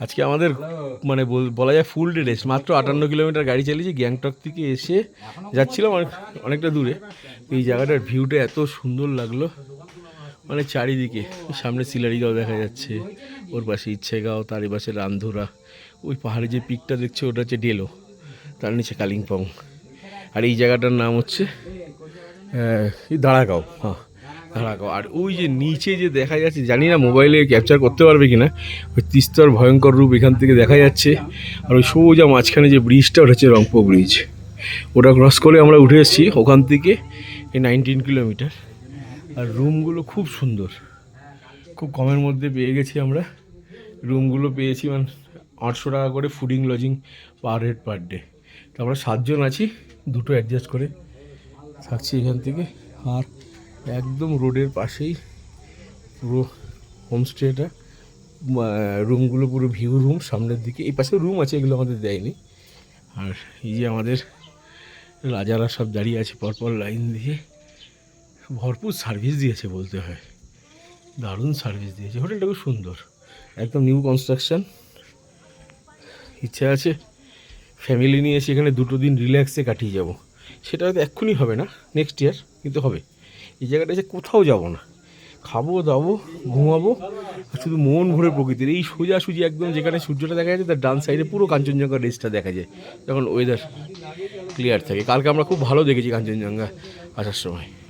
আজকে আমাদের মানে বল- বলা যায় ফুল ডে রেস্ট মাত্র আটান্ন কিলোমিটার গাড়ি চালিয়েছি গ্যাংটক থেকে এসে যাচ্ছিলাম অনেক অনেকটা দূরে। এই জায়গাটার ভিউটা এত সুন্দর লাগল। মানে চারিদিকে সামনে সিলারিগাঁও দেখা যাচ্ছে ওর পাশে ইচ্ছেগাঁও তার পাশে রান্ধুরা। ওই পাহাড়ে যে পিকটা দেখছে ওটা হচ্ছে ডেলো তার নিচে কালিম্পং আর এই জায়গাটার নাম হচ্ছে দাঁড়াগাঁও হ্যাঁ। দাঁড়াগাঁও আর ওই যে নিচে যে দেখা যাচ্ছে, জানি না মোবাইলে ক্যাপচার করতে পারবে কিনা, ওই তিস্তর ভয়ঙ্কর রূপ এখান থেকে দেখা যাচ্ছে। আর ওই সোজা মাঝখানে যে ব্রিজটা ওটা হচ্ছে রংপো ব্রিজ ওটা ক্রস করে আমরা উঠে এসেছি ওখান থেকে এই নাইনটিন কিলোমিটার আর রুমগুলো খুব সুন্দর। খুব কমের মধ্যে পেয়ে গেছি আমরা। রুমগুলো পেয়েছি মানে আটশো টাকা করে fooding lodging per head per day তো আমরা সাতজন আছি, দুটো অ্যাডজাস্ট করে থাকছি এখান থেকে। আর একদম রোডের পাশেই পুরো হোমস্টেটা রুমগুলো পুরো ভিউ রুম, সামনের দিকে। এই পাশে রুম আছে, এগুলো আমাদের দেয়নি। আর এই যে আমাদের রাজারা সব দাঁড়িয়ে আছে, পরপর লাইন দিয়ে। ভরপুর সার্ভিস দিয়েছে বলতে হয়। দারুণ সার্ভিস দিয়েছে। হোটেলটা খুব সুন্দর। একদম নিউ কনস্ট্রাকশান। ইচ্ছা আছে ফ্যামিলি নিয়ে এসে এখানে দুটো দিন রিল্যাক্সে কাটিয়ে যাব। সেটা হয়তো এক্ষুনি হবে না, নেক্সট ইয়ার, কিন্তু হবে। এই জায়গাটা এসে কোথাও যাব না। খাব, দাবো, ঘুমাবো, শুধু মন ভরে প্রকৃতির। এই সোজাসুজি একদম যেখানে সূর্যটা দেখা যাচ্ছে, তার ডান সাইডে পুরো কাঞ্চনজঙ্ঘা রেসটা দেখা যায়। যখন ওয়েদার ক্লিয়ার থাকে। কালকে আমরা খুব ভালো দেখেছি কাঞ্চনজঙ্ঘা আসার সময়।